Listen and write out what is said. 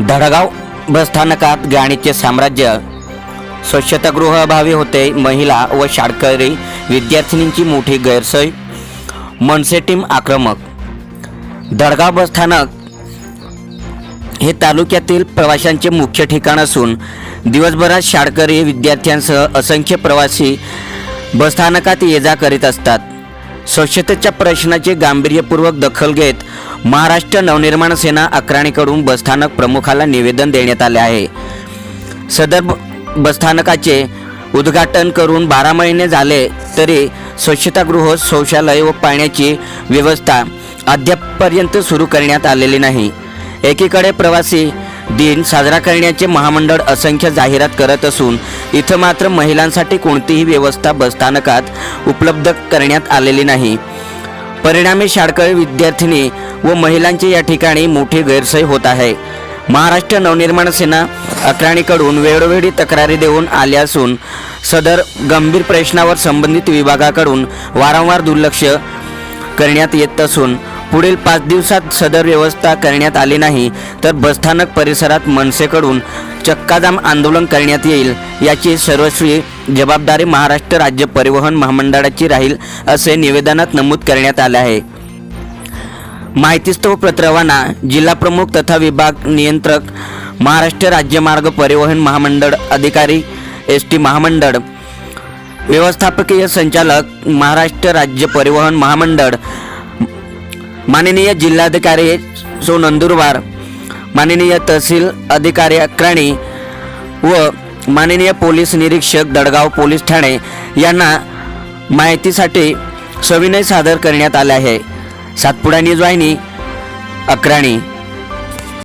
धडगाव बसस्थानकात गाणीचे साम्राज्य स्वच्छतागृह अभावी होते महिला व शाळकरी विद्यार्थिनींची मोठी गैरसोय मनसे टीम आक्रमक. धडगाव बसस्थानक हे तालुक्यातील प्रवाशांचे मुख्य ठिकाण असून दिवसभरात शाळकरी विद्यार्थ्यांसह असंख्य प्रवासी बसस्थानकात ये जा करीत असतात. स्वच्छतेच्या प्रश्नाची गांभीर्यपूर्वक दखल घेत महाराष्ट्र नवनिर्माण सेना अकराणीकडून बसस्थानक प्रमुखाला निवेदन देण्यात आले आहे. सदर ब- बसस्थानकाचे उद्घाटन करून बारा महिने झाले तरी स्वच्छतागृह शौचालय व पाण्याची व्यवस्था अद्यापपर्यंत सुरू करण्यात आलेली नाही. एकीकडे प्रवासी दिन साजरा करण्याचे महामंडळ असंख्य जाहिरात करत असून इथं मात्र महिलांसाठी कोणतीही व्यवस्था बसस्थानकात उपलब्ध करण्यात आलेली नाही. परिणामी शाळकरी विद्यार्थिनी व महिलांची या ठिकाणी मोठी गैरसोय होत आहे. महाराष्ट्र नवनिर्माण सेना अकराणीकडून वेळोवेळी तक्रारी देऊन आल्या असून सदर गंभीर प्रश्नावर संबंधित विभागाकडून वारंवार दुर्लक्ष करण्यात येत असून पुढील पाच दिवसात सदर व्यवस्था करण्यात आली नाही तर बसस्थानक परिसरात मनसेकडून चक्काजाम आंदोलन करण्यात येईल याची सर्वस्वी जबाबदारी महाराष्ट्र राज्य परिवहन महामंडळाची राहील असे निवेदनात नमूद करण्यात आले आहे. माहितीस्तव पत्रवाना जिल्हा प्रमुख तथा विभाग नियंत्रक महाराष्ट्र राज्य मार्ग परिवहन महामंडळ अधिकारी एस टी महामंडळ व्यवस्थापकीय संचालक महाराष्ट्र राज्य परिवहन महामंडळ माननीय जिल्हाधिकारी सो नंदुरबार माननीय तहसील अधिकारी अक्राणी व माननीय पोलीस निरीक्षक दडगाव पोलीस ठाणे यांना माहितीसाठी सविनय सादर करण्यात आले आहे. सातपुडा न्यूज वाहिनी अक्राणी